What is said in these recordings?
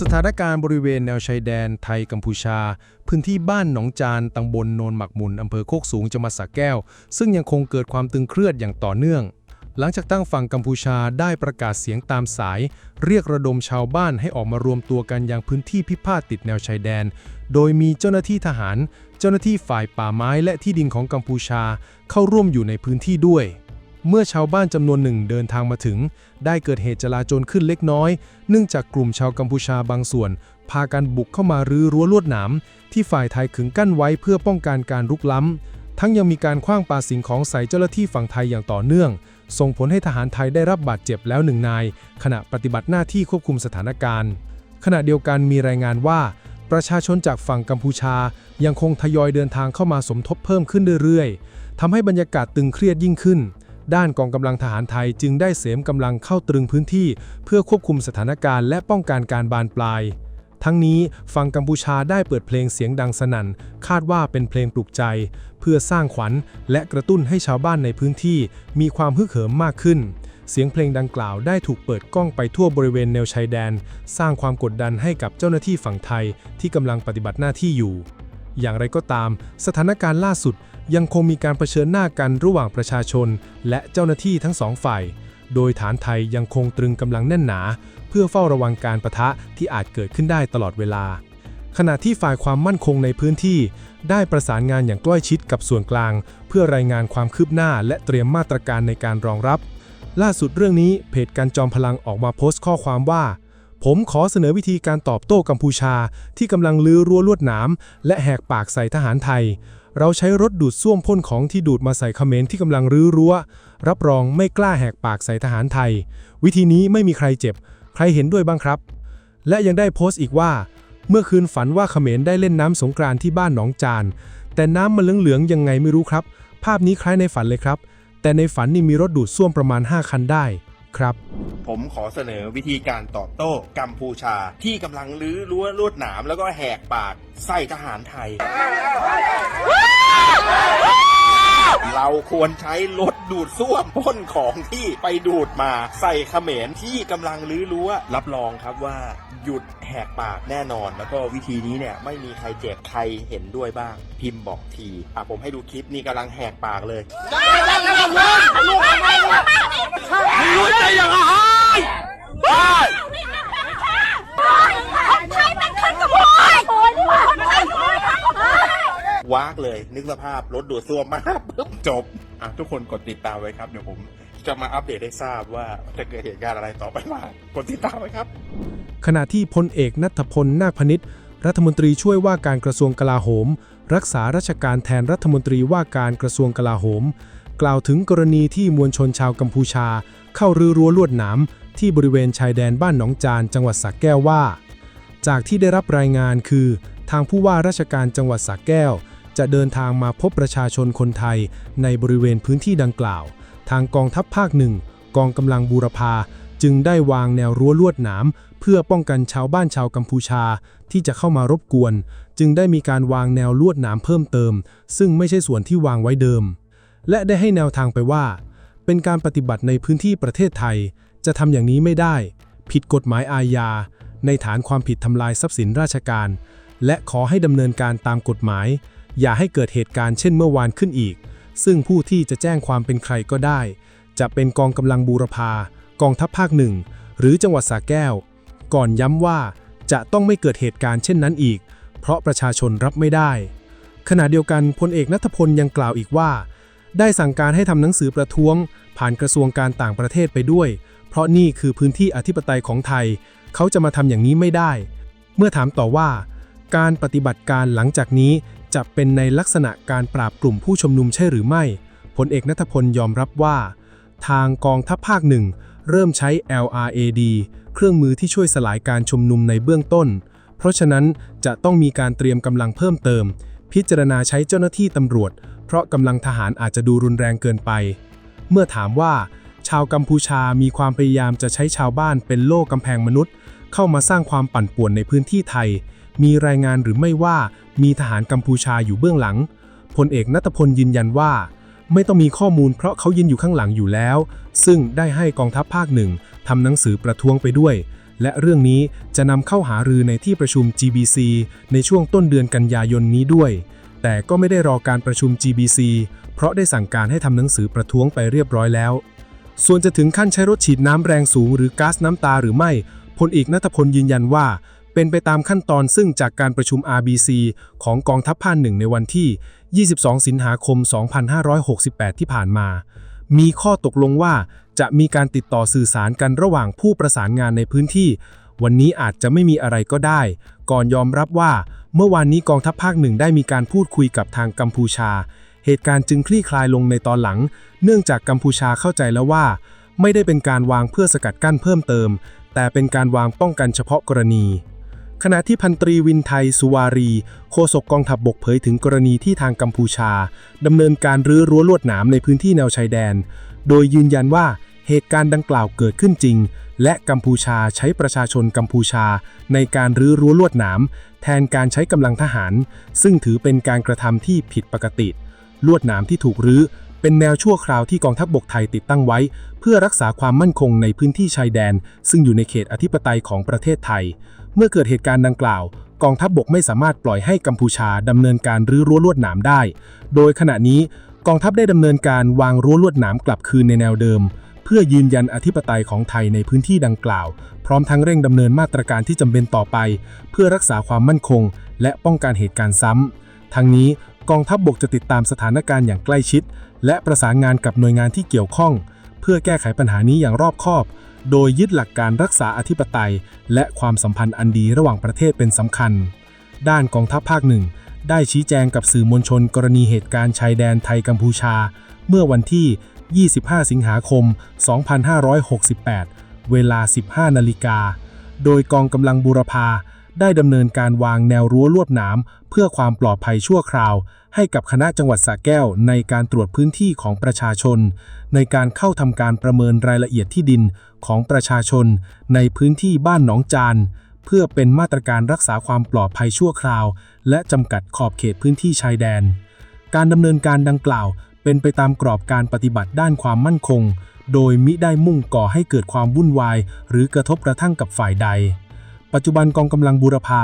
สถานการณ์บริเวณแนวชายแดนไทยกัมพูชา พื้นที่บ้านหนองจานตำบลโนนหมักมุนอำเภอโคกสูงจังหวัดสระแก้ว ซึ่งยังคงเกิดความตึงเครียดอย่างต่อเนื่อง หลังจากตั้งฝั่งกัมพูชาได้ประกาศเสียงตามสาย เรียกระดมชาวบ้านให้ออกมารวมตัวกันยังพื้นที่พิพาทติดแนวชายแดน โดยมีเจ้าหน้าที่ทหาร เจ้าหน้าที่ฝ่ายป่าไม้และที่ดินของกัมพูชาเข้าร่วมอยู่ในพื้นที่ด้วย เมื่อชาวบ้านจำนวนหนึ่งเดินทางมาถึง ได้เกิดเหตุจลาจลขึ้นเล็กน้อย เนื่องจากกลุ่มชาวกัมพูชาบางส่วน พากันบุกเข้ามารื้อรั้วลวดหนามที่ฝ่ายไทยขึงกั้นไว้เพื่อป้องกันการรุกล้ำ ทั้งยังมีการคว้างปาสิ่งของใส่เจ้าหน้าที่ฝั่งไทยอย่างต่อเนื่อง ส่งผลให้ทหารไทยได้รับบาดเจ็บแล้วหนึ่งนาย ขณะปฏิบัติหน้าที่ควบคุมสถานการณ์ ขณะเดียวกันมีรายงานว่า ประชาชนจากฝั่งกัมพูชา ยังคงทยอยเดินทางเข้ามาสมทบเพิ่มขึ้นเรื่อยๆทำให้บรรยากาศตึงเครียดยิ่งขึ้น ด้านกองกำลังทหารไทยจึงได้เสริมกำลังเข้าตรึงพื้นที่ เพื่อควบคุมสถานการณ์และป้องกันการบานปลาย ทั้งนี้ฝั่งกัมพูชาได้เปิดเพลงเสียงดังสนั่น คาดว่าเป็นเพลงปลุกใจ เพื่อสร้างขวัญ และกระตุ้นให้ชาวบ้านในพื้นที่ มีความฮึกเหิมมากขึ้น เสียงเพลงดังกล่าวได้ถูกเปิดกล้องไปทั่วบริเวณแนวชายแดน สร้างความกดดันให้กับเจ้าหน้าที่ฝั่งไทยที่กำลังปฏิบัติหน้าที่อยู่ อย่างไรก็ตาม สถานการณ์ล่าสุดยังคงมีการเผชิญหน้ากันระหว่างประชาชน และเจ้าหน้าที่ทั้งสองฝ่าย โดยฐานไทยยังคงตรึงกำลังแน่นหนา เพื่อเฝ้าระวังการประทะที่อาจเกิดขึ้นได้ตลอดเวลา ขณะที่ฝ่ายความมั่นคงในพื้นที่ ได้ประสานงานอย่างใกล้ชิดกับส่วนกลาง เพื่อรายงานความคืบหน้าและเตรียมมาตรการในการรองรับ ล่าสุดเรื่องนี้เพจการจอมพลังออกมาโพสต์ข้อความว่า ผมขอเสนอวิธีการตอบโต้กัมพูชา ที่กำลังลื้อรั้วลวดหนามและแหกปากใส่ทหารไทย เราใช้รถดูดซ่วมพ่นของที่ดูดมาใส่เขมรที่กำลังรื้อรั้ว รับรองไม่กล้าแหกปากใส่ทหารไทย วิธีนี้ไม่มีใครเจ็บ ใครเห็นด้วยบ้างครับ และยังได้โพสต์อีกว่า เมื่อคืนฝันว่าเขมรได้เล่นน้ำสงกรานที่บ้านหนองจาน แต่น้ำมันเหลืองๆยังไงไม่รู้ครับ ภาพนี้คล้ายในฝันเลยครับ แต่ในฝันนี่มีรถดูดซ่วมประมาณ 5 คันได้ ครับ ผมขอเสนอวิธีการตอบโต้กัมพูชา ที่กำลังลื้อรั้วลวดหนามแล้วก็แหกปากใส่ทหารไทย เราควรใช้รถดูดซ่วมพ่นของที่ไปดูดมาใส่เขมรที่กำลังลื้อรั้วรับรองครับว่าหยุดแหกปากแน่นอน แล้วก็วิธีนี้เนี่ยไม่มีใครเจ็บใครเห็นด้วยบ้าง พิมพ์บอกที อะผมให้ดูคลิปนี่กำลังแหกปากเลย ใครเป็นคนขโมยโอ้ยนี่มันไม่ใช่ขโมย วากเลย นึกสภาพรถดูดซ่วมมาปุ๊บจบ อะทุกคนกดติดตามไว้ครับ เดี๋ยวผมจะมาอัปเดตให้ทราบว่าจะเกิดเหตุการณ์อะไรต่อไปบ้างกดติดตามไว้ครับ ขณะที่พลเอกนัทพลนาคพนิษฐ์รัฐมนตรีช่วยว่าการกระทรวงกลาโหม รักษาราชการแทนรัฐมนตรีว่าการกระทรวงกลาโหม กล่าวถึงกรณีที่มวลชนชาวกัมพูชา เข้ารื้อรั้วลวดหนามที่บริเวณชายแดนบ้านหนองจานจังหวัดสระแก้วว่า จากที่ได้รับรายงานคือ ทางผู้ว่าราชการจังหวัดสระแก้ว จะเดินทางมาพบประชาชนคนไทยในบริเวณพื้นที่ดังกล่าว ทางกองทัพภาคหนึ่งกองกำลังบูรพาจึงได้วางแนวรั้วลวดหนามเพื่อป้องกันชาวบ้านชาวกัมพูชาที่จะเข้ามารบกวน จึงได้มีการวางแนวลวดหนามเพิ่มเติม ซึ่งไม่ใช่ส่วนที่วางไว้เดิม และได้ให้แนวทางไปว่า เป็นการปฏิบัติในพื้นที่ประเทศไทย จะทำอย่างนี้ไม่ได้ ผิดกฎหมายอาญา ในฐานความผิดทำลายทรัพย์สินราชการ และขอให้ดำเนินการตามกฎหมาย อย่าให้เกิดเหตุการณ์เช่นเมื่อวานขึ้นอีก ซึ่งผู้ที่จะแจ้งความเป็นใครก็ได้ จะเป็นกองกำลังบูรพา กองทัพภาคหนึ่ง หรือจังหวัดสระแก้ว ก่อนย้ำว่าจะต้องไม่เกิดเหตุการณ์เช่นนั้นอีก เพราะประชาชนรับไม่ได้ ขณะเดียวกันพลเอกนัทพลยังกล่าวอีกว่า ได้สั่งการให้ทำหนังสือประท้วง ผ่านกระทรวงการต่างประเทศไปด้วย เพราะนี่คือพื้นที่อธิปไตยของไทย เขาจะมาทำอย่างนี้ไม่ได้ เมื่อถามต่อว่า การปฏิบัติการหลังจากนี้ จะเป็นในลักษณะการปราบกลุ่มผู้ชุมนุมใช่หรือไม่พลเอกนัทพลยอมรับว่า ทางกองทัพภาคหนึ่งเริ่มใช้ LRAD เครื่องมือที่ช่วยสลายการชุมนุมในเบื้องต้น เพราะฉะนั้นจะต้องมีการเตรียมกำลังเพิ่มเติม พิจารณาใช้เจ้าหน้าที่ตำรวจ เพราะกำลังทหารอาจจะดูรุนแรงเกินไป เมื่อถามว่า ชาวกัมพูชามีความพยายามจะใช้ชาวบ้านเป็นโล่กำแพงมนุษย์ เข้ามาสร้างความปั่นป่วนในพื้นที่ไทย มีรายงานหรือไม่ว่า มีทหารกัมพูชาอยู่เบื้องหลัง พลเอกนัทพลยืนยันว่า ไม่ต้องมีข้อมูลเพราะเขายืนอยู่ข้างหลังอยู่แล้ว ซึ่งได้ให้กองทัพภาคหนึ่งทำหนังสือประท้วงไปด้วย และเรื่องนี้จะนำเข้าหารือในที่ประชุม GBC ในช่วงต้นเดือนกันยายนนี้ด้วย แต่ก็ไม่ได้รอการประชุม GBC เพราะได้สั่งการให้ทำหนังสือประท้วงไปเรียบร้อยแล้ว ส่วนจะถึงขั้นใช้รถฉีดน้ำแรงสูงหรือก๊าซน้ำตาหรือไม่พลเอกนัทพลยืนยันว่า เป็นไปตามขั้นตอนซึ่งจากการประชุม RBC ของกองทัพภาคหนึ่งในวันที่ 22 สิงหาคม 2568 ที่ผ่านมา มีข้อตกลงว่าจะมีการติดต่อสื่อสารกันระหว่างผู้ประสานงานในพื้นที่ วันนี้อาจจะไม่มีอะไรก็ได้ ก่อนยอมรับว่า เมื่อวานนี้กองทัพภาคหนึ่งได้มีการพูดคุยกับทางกัมพูชา เหตุการณ์จึงคลี่คลายลงในตอนหลัง เนื่องจากกัมพูชาเข้าใจแล้วว่า ไม่ได้เป็นการวางเพื่อสกัดกั้นเพิ่มเติม แต่เป็นการวางป้องกันเฉพาะกรณี ขณะที่พันตรีวินไทยสุวารี โฆษกกองทัพบบกเผยถึงกรณีที่ทางกัมพูชาดำเนินการรื้อรั้วลวดหนามในพื้นที่แนวชายแดน โดยยืนยันว่าเหตุการณ์ดังกล่าวเกิดขึ้นจริง และกัมพูชาใช้ประชาชนกัมพูชา ในการรื้อรั้วลวดหนามแทนการใช้กำลังทหาร ซึ่งถือเป็นการกระทำที่ผิดปกติ ลวดหนามที่ถูกรื้อ เป็นแนวชั่วคราวที่กองทัพบบกไทยติดตั้งไว้ เพื่อรักษาความมั่นคงในพื้นที่ชายแดน ซึ่งอยู่ในเขตอธิปไตยของประเทศไทย เมื่อเกิดเหตุการณ์ดังกล่าว กองทัพบบกไม่สามารถปล่อยให้กัมพูชาดำเนินการรื้อรั้วลวดหนามได้ โดยขณะนี้กองทัพได้ดำเนินการวางรั้วลวดหนามกลับคืนในแนวเดิม เพื่อยืนยันอธิปไตยของไทยในพื้นที่ดังกล่าว พร้อมทั้งเร่งดำเนินมาตรการที่จำเป็นต่อไป เพื่อรักษาความมั่นคง และป้องกันเหตุการณ์ซ้ำทั้งนี้ กองทัพบบกจะติดตามสถานการณ์อย่างใกล้ชิด และประสานงานกับหน่วยงานที่เกี่ยวข้อง เพื่อแก้ไขปัญหานี้อย่างรอบคอบ โดยยึดหลักการรักษาอธิปไตย และความสัมพันธ์อันดีระหว่างประเทศเป็นสำคัญ ด้านกองทัพภาคหนึ่งได้ชี้แจงกับสื่อมวลชนกรณีเหตุการณ์ชายแดนไทยกัมพูชา เมื่อวันที่ 25 สิงหาคม 2568 เวลา 15 นาฬิกา โดยกองกำลังบูรพา ได้ดำเนินการวางแนวรั้วลวดหนามเพื่อความปลอดภัยชั่วคราว ให้กับคณะจังหวัดสระแก้วในการตรวจพื้นที่ของประชาชน ในการเข้าทำการประเมินรายละเอียดที่ดินของประชาชน ในพื้นที่บ้านหนองจานเพื่อเป็นมาตรการรักษาความปลอดภัยชั่วคราว และจำกัดขอบเขตพื้นที่ชายแดน การดำเนินการดังกล่าว เป็นไปตามกรอบการปฏิบัติด้านความมั่นคง โดยมิได้มุ่งก่อให้เกิดความวุ่นวาย หรือกระทบกระทั่งกับฝ่ายใด ปัจจุบันกองกำลังบูรพา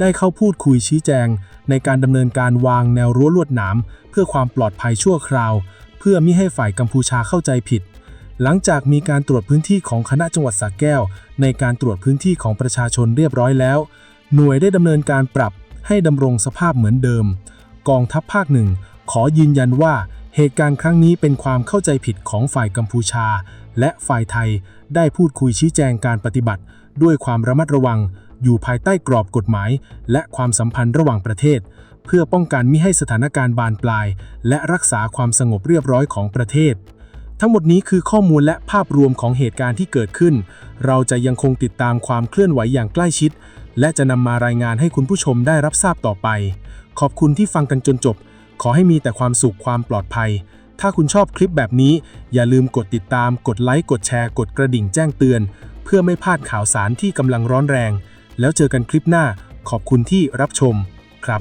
ได้เข้าพูดคุยชี้แจง ในการดำเนินการวางแนวรั้วลวดหนามเพื่อความปลอดภัยชั่วคราว เพื่อมิให้ฝ่ายกัมพูชาเข้าใจผิด หลังจากมีการตรวจพื้นที่ของคณะจังหวัดสระแก้ว ในการตรวจพื้นที่ของประชาชนเรียบร้อยแล้ว หน่วยได้ดำเนินการปรับให้ดำรงสภาพเหมือนเดิม กองทัพภาคหนึ่งขอยืนยันว่าเหตุการณ์ครั้งนี้เป็นความเข้าใจผิดของฝ่ายกัมพูชา และฝ่ายไทยได้พูดคุยชี้แจงการปฏิบัติ ด้วยความระมัดระวัง อยู่ภายใต้กรอบกฎหมาย และความสัมพันธ์ระหว่างประเทศ เพื่อป้องกันมิให้สถานการณ์บานปลาย และรักษาความสงบเรียบร้อยของประเทศ ทั้งหมดนี้คือข้อมูลและภาพรวมของเหตุการณ์ที่เกิดขึ้น เราจะยังคงติดตามความเคลื่อนไหวอย่างใกล้ชิด และจะนำมารายงานให้คุณผู้ชมได้รับทราบต่อไป ขอบคุณที่ฟังกันจนจบ ขอให้มีแต่ความสุขความปลอดภัยถ้าคุณชอบคลิปแบบนี้ อย่าลืมกดติดตาม กดไลค์ กดแชร์ กดกระดิ่งแจ้งเตือน พื่อไม่พลาดข่าวสารที่กำลังร้อนแรง แล้วเจอกันคลิปหน้าขอบคุณที่รับชมครับ